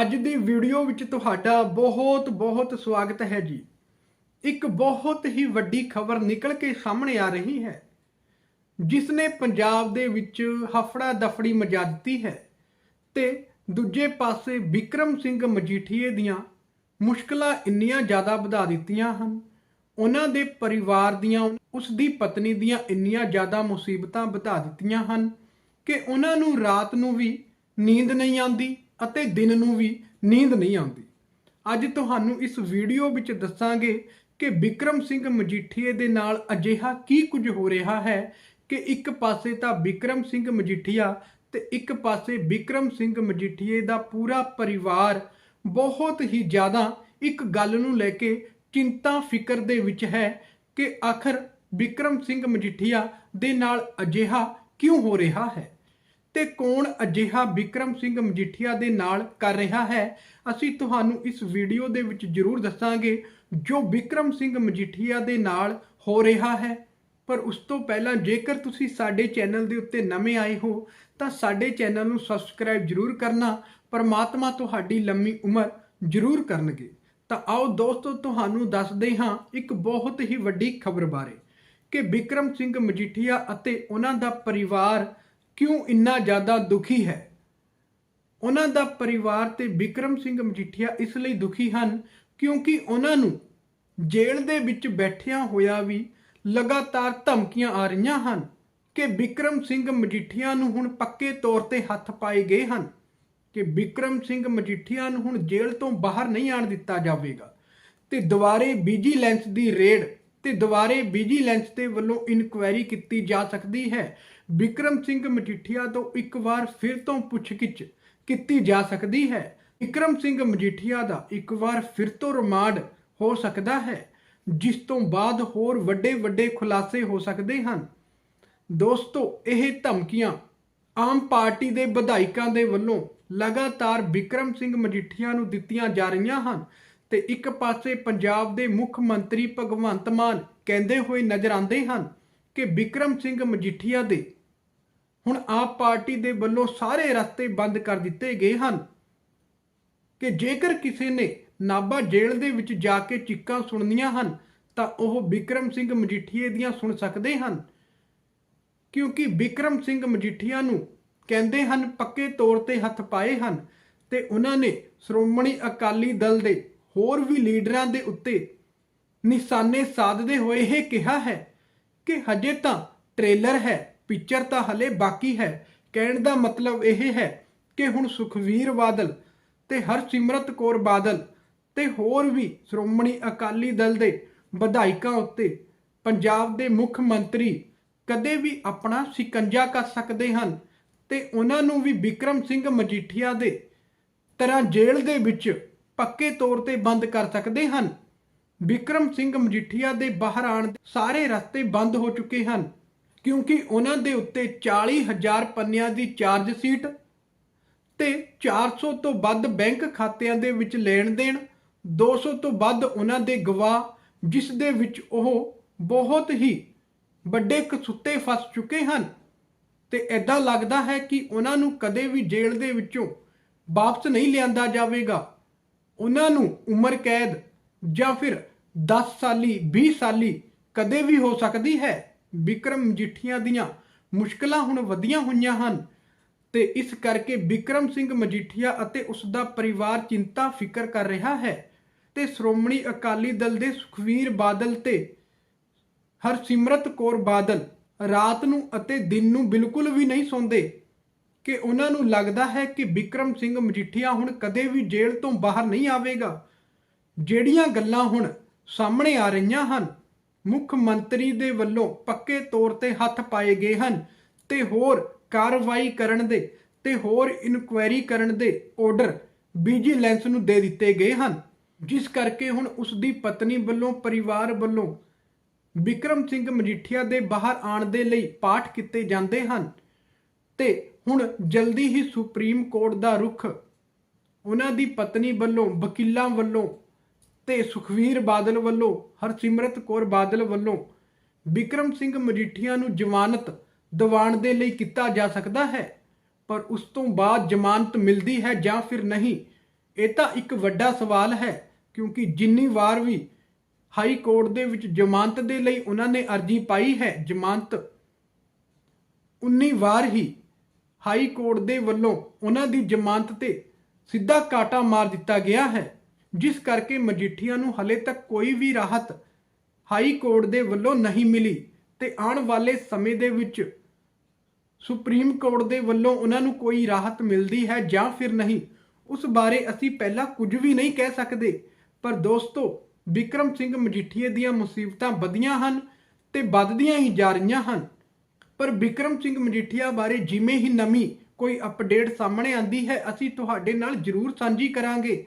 ਅੱਜ ਦੀ ਵੀਡੀਓ ਵਿੱਚ ਤੁਹਾਡਾ ਬਹੁਤ ਬਹੁਤ ਸਵਾਗਤ ਹੈ ਜੀ। ਇੱਕ ਬਹੁਤ ਹੀ ਵੱਡੀ ਖਬਰ ਨਿਕਲ ਕੇ ਸਾਹਮਣੇ ਆ ਰਹੀ ਹੈ ਜਿਸ ਨੇ ਪੰਜਾਬ ਦੇ ਵਿੱਚ ਹਫੜਾ ਦਫੜੀ ਮਚਾ ਦਿੱਤੀ ਹੈ ਤੇ ਦੂਜੇ ਪਾਸੇ ਵਿਕਰਮ ਸਿੰਘ ਮਜੀਠੀਏ ਦੀਆਂ ਮੁਸ਼ਕਲਾਂ ਇੰਨੀਆਂ ਜ਼ਿਆਦਾ ਵਧਾ ਦਿੱਤੀਆਂ ਹਨ, ਉਹਨਾਂ ਦੇ ਪਰਿਵਾਰ ਦੀਆਂ, ਉਸ ਦੀ ਪਤਨੀ ਦੀਆਂ ਇੰਨੀਆਂ ਜ਼ਿਆਦਾ ਮੁਸੀਬਤਾਂ ਵਧਾ ਦਿੱਤੀਆਂ ਹਨ ਕਿ ਉਹਨਾਂ ਨੂੰ ਰਾਤ ਨੂੰ ਵੀ ਨੀਂਦ ਨਹੀਂ ਆਉਂਦੀ। ਅਤੇ ਦਿਨ ਨੂੰ ਵੀ ਨੀਂਦ ਨਹੀਂ ਆਉਂਦੀ। ਅੱਜ ਤੁਹਾਨੂੰ ਇਸ ਵੀਡੀਓ ਵਿੱਚ ਦੱਸਾਂਗੇ ਕਿ ਵਿਕਰਮ ਸਿੰਘ ਮਜੀਠੀਏ ਦੇ ਨਾਲ ਅਜਿਹਾ ਕੀ ਕੁਝ ਹੋ ਰਿਹਾ ਹੈ ਕਿ ਇੱਕ ਪਾਸੇ ਤਾਂ ਵਿਕਰਮ ਸਿੰਘ ਮਜੀਠੀਆ ਤੇ ਇੱਕ ਪਾਸੇ ਵਿਕਰਮ ਸਿੰਘ ਮਜੀਠੀਏ ਦਾ ਪੂਰਾ ਪਰਿਵਾਰ ਬਹੁਤ ਹੀ ਜ਼ਿਆਦਾ ਇੱਕ ਗੱਲ ਨੂੰ ਲੈ ਕੇ ਚਿੰਤਾ ਫਿਕਰ ਦੇ ਵਿੱਚ ਹੈ ਕਿ ਆਖਰ ਵਿਕਰਮ ਸਿੰਘ ਮਜੀਠੀਆ ਦੇ ਨਾਲ ਅਜਿਹਾ ਕਿਉਂ ਹੋ ਰਿਹਾ ਹੈ। ਤੇ ਕੌਣ ਅਜਿਹਾ ਵਿਕਰਮ ਸਿੰਘ ਮਜੀਠੀਆ ਦੇ ਨਾਲ ਕਰ ਰਿਹਾ ਹੈ? ਅਸੀਂ ਤੁਹਾਨੂੰ ਇਸ ਵੀਡੀਓ ਦੇ ਵਿੱਚ ਜ਼ਰੂਰ ਦੱਸਾਂਗੇ ਜੋ ਵਿਕਰਮ ਸਿੰਘ ਮਜੀਠੀਆ ਦੇ ਨਾਲ ਹੋ ਰਿਹਾ ਹੈ। ਪਰ ਉਸ ਤੋਂ ਪਹਿਲਾਂ ਜੇਕਰ ਤੁਸੀਂ ਸਾਡੇ ਚੈਨਲ ਦੇ ਉੱਤੇ ਨਵੇਂ ਆਏ ਹੋ, ਤਾਂ ਸਾਡੇ ਚੈਨਲ ਨੂੰ ਸਬਸਕ੍ਰਾਈਬ ਜ਼ਰੂਰ ਕਰਨਾ। ਪਰਮਾਤਮਾ ਤੁਹਾਡੀ ਲੰਮੀ ਉਮਰ ਜ਼ਰੂਰ ਕਰਨਗੇ। ਤਾਂ ਆਓ ਦੋਸਤੋ, ਤੁਹਾਨੂੰ ਦੱਸਦੇ ਹਾਂ ਇੱਕ ਬਹੁਤ ਹੀ ਵੱਡੀ ਖਬਰ ਬਾਰੇ ਕਿ ਵਿਕਰਮ ਸਿੰਘ ਮਜੀਠੀਆ ਅਤੇ ਉਹਨਾਂ ਦਾ ਪਰਿਵਾਰ ਕਿਉਂ ਇੰਨਾ ਜ਼ਿਆਦਾ ਦੁਖੀ ਹੈ? ਉਹਨਾਂ ਦਾ ਪਰਿਵਾਰ ਤੇ ਵਿਕਰਮ ਸਿੰਘ ਮਜੀਠੀਆ ਇਸ ਲਈ ਦੁਖੀ ਹਨ ਕਿਉਂਕਿ ਉਹਨਾਂ ਨੂੰ ਜੇਲ੍ਹ ਦੇ ਵਿੱਚ ਬੈਠਿਆਂ ਹੋਇਆ ਵੀ ਲਗਾਤਾਰ ਧਮਕੀਆਂ ਆ ਰਹੀਆਂ ਹਨ ਕਿ ਵਿਕਰਮ ਸਿੰਘ ਮਜੀਠੀਆ ਨੂੰ ਹੁਣ ਪੱਕੇ ਤੌਰ ਤੇ ਹੱਥ ਪਾਏ ਗਏ ਹਨ ਕਿ ਵਿਕਰਮ ਸਿੰਘ ਮਜੀਠੀਆ ਨੂੰ ਹੁਣ ਜੇਲ੍ਹ ਤੋਂ ਬਾਹਰ ਨਹੀਂ ਆਣ ਦਿੱਤਾ ਜਾਵੇਗਾ। ਤੇ ਦੁਬਾਰੇ ਵਿਜੀਲੈਂਸ ਦੀ ਰੇਡ ਤੇ ਦੁਬਾਰੇ ਵਿਜੀਲੈਂਸ ਦੇ ਵੱਲੋਂ ਇਨਕੁਆਇਰੀ ਕੀਤੀ ਜਾ ਸਕਦੀ ਹੈ। ਵਿਕਰਮ ਸਿੰਘ ਮਜੀਠੀਆ ਤੋਂ ਇੱਕ ਵਾਰ ਫਿਰ ਤੋਂ ਪੁੱਛਗਿੱਛ ਕੀਤੀ ਜਾ ਸਕਦੀ ਹੈ। ਵਿਕਰਮ ਸਿੰਘ ਮਜੀਠੀਆ ਦਾ ਇੱਕ ਵਾਰ ਫਿਰ ਤੋਂ ਰਿਮਾਂਡ ਹੋ ਸਕਦਾ ਹੈ, ਜਿਸ ਤੋਂ ਬਾਅਦ ਹੋਰ ਵੱਡੇ ਵੱਡੇ ਖੁਲਾਸੇ ਹੋ ਸਕਦੇ ਹਨ। ਦੋਸਤੋ, ਇਹ ਧਮਕੀਆਂ ਆਮ ਪਾਰਟੀ ਦੇ ਵਿਧਾਇਕਾਂ ਦੇ ਵੱਲੋਂ ਲਗਾਤਾਰ ਵਿਕਰਮ ਸਿੰਘ ਮਜੀਠੀਆ ਨੂੰ ਦਿੱਤੀਆਂ ਜਾ ਰਹੀਆਂ ਹਨ ਤੇ ਇੱਕ ਪਾਸੇ ਪੰਜਾਬ ਦੇ ਮੁੱਖ ਮੰਤਰੀ ਭਗਵੰਤ ਮਾਨ ਕਹਿੰਦੇ ਹੋਏ ਨਜ਼ਰ ਆਉਂਦੇ ਹਨ ਕਿ ਵਿਕਰਮ ਸਿੰਘ ਮਜੀਠੀਆ ਦੇ ਹੁਣ ਆਪ ਪਾਰਟੀ ਦੇ ਵੱਲੋਂ ਸਾਰੇ ਰਸਤੇ ਬੰਦ ਕਰ ਦਿੱਤੇ ਗਏ ਹਨ। ਕਿ ਜੇਕਰ ਕਿਸੇ ਨੇ ਨਾਭਾ ਜੇਲ੍ਹ ਦੇ ਵਿੱਚ ਜਾ ਕੇ ਚੀਕਾਂ ਸੁਣਨੀਆਂ ਹਨ, ਤਾਂ ਉਹ ਵਿਕਰਮ ਸਿੰਘ ਮਜੀਠੀਏ ਦੀਆਂ ਸੁਣ ਸਕਦੇ ਹਨ। ਕਿਉਂਕਿ ਵਿਕਰਮ ਸਿੰਘ ਮਜੀਠੀਆ ਨੂੰ ਕਹਿੰਦੇ ਹਨ, ਪੱਕੇ ਤੌਰ ਤੇ ਹੱਥ ਪਾਏ ਹਨ ਤੇ ਉਹਨਾਂ ਨੇ ਸ਼੍ਰੋਮਣੀ ਅਕਾਲੀ ਦਲ ਦੇ ਹੋਰ ਵੀ ਲੀਡਰਾਂ ਦੇ ਉੱਤੇ ਨਿਸ਼ਾਨੇ ਸਾਧਦੇ ਹੋਏ ਇਹ ਕਿਹਾ ਹੈ ਕਿ ਹਜੇ ਤਾਂ ਟ੍ਰੇਲਰ ਹੈ, ਪਿਕਚਰ ਤਾਂ ਹਲੇ ਬਾਕੀ ਹੈ। ਕਹਿਣ ਦਾ ਮਤਲਬ ਇਹ ਹੈ ਕਿ ਹੁਣ ਸੁਖਵੀਰ ਬਾਦਲ ਤੇ ਹਰਸਿਮਰਤ ਕੌਰ ਬਾਦਲ ਤੇ ਹੋਰ ਵੀ ਸ਼੍ਰੋਮਣੀ ਅਕਾਲੀ ਦਲ ਦੇ ਵਿਧਾਇਕਾਂ ਉੱਤੇ ਪੰਜਾਬ ਦੇ ਮੁੱਖ ਮੰਤਰੀ ਕਦੇ ਵੀ ਆਪਣਾ ਸਿਕੰਜਾ ਕਰ ਸਕਦੇ ਹਨ ਤੇ ਉਹਨਾਂ ਨੂੰ ਵੀ ਵਿਕਰਮ ਸਿੰਘ ਮਜੀਠੀਆ ਦੇ ਤਰ੍ਹਾਂ ਜੇਲ੍ਹ ਦੇ ਵਿੱਚ ਪੱਕੇ ਤੌਰ ਤੇ ਬੰਦ ਕਰ ਸਕਦੇ ਹਨ। ਵਿਕਰਮ ਸਿੰਘ ਮਜੀਠੀਆ ਦੇ ਬਾਹਰ ਆਉਣ ਦੇ ਸਾਰੇ ਰਸਤੇ ਬੰਦ ਹੋ ਚੁੱਕੇ ਹਨ, ਕਿਉਂਕਿ ਉਹਨਾਂ ਦੇ ਉੱਤੇ 40000 ਪੰਨਿਆਂ ਦੀ ਚਾਰਜ ਸ਼ੀਟ ਤੇ 400 ਤੋਂ ਵੱਧ ਬੈਂਕ ਖਾਤਿਆਂ ਦੇ ਵਿੱਚ ਲੈਣ ਦੇਣ 200 ਤੋਂ ਵੱਧ ਉਹਨਾਂ ਦੇ ਗਵਾਹ, ਜਿਸ ਦੇ ਵਿੱਚ ਉਹ ਬਹੁਤ ਹੀ ਵੱਡੇ ਕਸੁੱਤੇ ਫਸ ਚੁੱਕੇ ਹਨ। ਤੇ ਐਦਾਂ ਲੱਗਦਾ ਹੈ ਕਿ ਉਹਨਾਂ ਨੂੰ ਕਦੇ ਵੀ ਜੇਲ੍ਹ ਦੇ ਵਿੱਚੋਂ ਵਾਪਸ ਨਹੀਂ ਲਿਆਂਦਾ ਜਾਵੇਗਾ। ਉਹਨਾਂ ਨੂੰ ਉਮਰ ਕੈਦ ਜਾਂ ਫਿਰ 10 ਸਾਲੀ 20 ਸਾਲੀ ਕਦੇ ਵੀ ਹੋ ਸਕਦੀ ਹੈ? ਵਿਕਰਮ ਮਜੀਠੀਆ ਦੀਆਂ ਮੁਸ਼ਕਲਾਂ ਹੁਣ ਵਧੀਆਂ ਹੋਈਆਂ ਹਨ ਤੇ ਇਸ ਕਰਕੇ ਵਿਕਰਮ ਸਿੰਘ ਮਜੀਠੀਆ ਅਤੇ ਉਸ ਦਾ ਪਰਿਵਾਰ ਚਿੰਤਾ ਫਿਕਰ ਕਰ ਰਿਹਾ ਹੈ ਤੇ ਸ਼੍ਰੋਮਣੀ ਅਕਾਲੀ ਦਲ ਦੇ ਸੁਖਵੀਰ ਬਾਦਲ ਤੇ ਹਰਸਿਮਰਤ ਕੌਰ ਬਾਦਲ ਰਾਤ ਨੂੰ ਅਤੇ ਦਿਨ ਨੂੰ ਬਿਲਕੁਲ ਵੀ ਨਹੀਂ ਸੌਂਦੇ। ਕਿ ਉਹਨਾਂ ਨੂੰ ਲੱਗਦਾ ਹੈ ਕਿ ਵਿਕਰਮ ਸਿੰਘ ਮਜੀਠੀਆ ਹੁਣ ਕਦੇ ਵੀ ਜੇਲ੍ਹ ਤੋਂ ਬਾਹਰ ਨਹੀਂ ਆਵੇਗਾ। ਜਿਹੜੀਆਂ ਗੱਲਾਂ ਹੁਣ ਸਾਹਮਣੇ ਆ ਰਹੀਆਂ ਹਨ, ਮੁੱਖ ਮੰਤਰੀ ਦੇ ਵੱਲੋਂ ਪੱਕੇ ਤੌਰ ਤੇ ਹੱਥ ਪਾਏ ਗਏ ਹਨ ਤੇ ਹੋਰ ਕਾਰਵਾਈ ਕਰਨ ਦੇ ਤੇ ਹੋਰ ਇਨਕੁਆਇਰੀ ਕਰਨ ਦੇ ਆਰਡਰ ਵਿਜੀਲੈਂਸ ਨੂੰ ਦੇ ਦਿੱਤੇ ਗਏ ਹਨ। ਜਿਸ ਕਰਕੇ ਹੁਣ ਉਸ ਦੀ ਪਤਨੀ ਵੱਲੋਂ, ਪਰਿਵਾਰ ਵੱਲੋਂ ਵਿਕਰਮ ਸਿੰਘ ਮਜੀਠੀਆ ਦੇ ਬਾਹਰ ਆਉਣ ਦੇ ਲਈ ਪਾਠ ਕੀਤੇ ਜਾਂਦੇ ਹਨ ਤੇ ਹੁਣ ਜਲਦੀ ਹੀ ਸੁਪਰੀਮ ਕੋਰਟ ਦਾ ਰੁਖ ਉਹਨਾਂ ਦੀ ਪਤਨੀ ਵੱਲੋਂ, ਵਕੀਲਾਂ ਵੱਲੋਂ ਤੇ ਸੁਖਵੀਰ ਬਾਦਲ ਵੱਲੋਂ, ਹਰਸਿਮਰਤ ਕੌਰ ਬਾਦਲ ਵੱਲੋਂ ਵਿਕਰਮ ਸਿੰਘ ਮਜੀਠੀਆ ਨੂੰ ਜ਼ਮਾਨਤ ਦਿਵਾਉਣ ਦੇ ਲਈ ਕੀਤਾ ਜਾ ਸਕਦਾ ਹੈ? ਪਰ ਉਸ ਤੋਂ ਬਾਅਦ ਜ਼ਮਾਨਤ ਮਿਲਦੀ ਹੈ ਜਾਂ ਫਿਰ ਨਹੀਂ? ਇਹ ਤਾਂ ਇੱਕ ਵੱਡਾ ਸਵਾਲ ਹੈ, ਕਿਉਂਕਿ ਜਿੰਨੀ ਵਾਰ ਵੀ ਹਾਈ ਕੋਰਟ ਦੇ ਵਿੱਚ ਜ਼ਮਾਨਤ ਦੇ ਲਈ ਉਹਨਾਂ ਨੇ ਅਰਜ਼ੀ ਪਾਈ ਹੈ, ਜ਼ਮਾਨਤ, ਉਨੀ ਵਾਰ ਹੀ ਹਾਈ ਕੋਰਟ ਦੇ ਵੱਲੋਂ ਉਹਨਾਂ ਦੀ ਜ਼ਮਾਨਤ ਤੇ ਸਿੱਧਾ ਕਾਟਾ ਮਾਰ ਦਿੱਤਾ ਗਿਆ ਹੈ। ਜਿਸ ਕਰਕੇ ਮਜੀਠੀਆ ਨੂੰ ਹਲੇ ਤੱਕ ਕੋਈ ਵੀ ਰਾਹਤ ਹਾਈ ਕੋਰਟ ਦੇ ਵੱਲੋਂ ਨਹੀਂ ਮਿਲੀ ਤੇ ਆਉਣ ਵਾਲੇ ਸਮੇਂ ਦੇ ਵਿੱਚ ਸੁਪਰੀਮ ਕੋਰਟ ਦੇ ਵੱਲੋਂ ਉਹਨਾਂ ਨੂੰ ਕੋਈ ਰਾਹਤ ਮਿਲਦੀ ਹੈ ਜਾਂ ਫਿਰ ਨਹੀਂ, ਉਸ ਬਾਰੇ ਅਸੀਂ ਪਹਿਲਾਂ ਕੁਝ ਵੀ ਨਹੀਂ ਕਹਿ ਸਕਦੇ। ਪਰ ਦੋਸਤੋ, ਵਿਕਰਮ ਸਿੰਘ ਮਜੀਠੀਏ ਦੀਆਂ ਮੁਸੀਬਤਾਂ ਵਧੀਆਂ ਹਨ ਤੇ ਵੱਧਦੀਆਂ ਹੀ ਜਾ ਰਹੀਆਂ ਹਨ। ਪਰ ਵਿਕਰਮ ਸਿੰਘ ਮਜੀਠੀਆ ਬਾਰੇ ਜਿਵੇਂ ਹੀ ਨਵੀਂ ਕੋਈ ਅਪਡੇਟ ਸਾਹਮਣੇ ਆਂਦੀ ਹੈ, ਅਸੀਂ ਤੁਹਾਡੇ ਨਾਲ ਜਰੂਰ ਸਾਂਝੀ ਕਰਾਂਗੇ।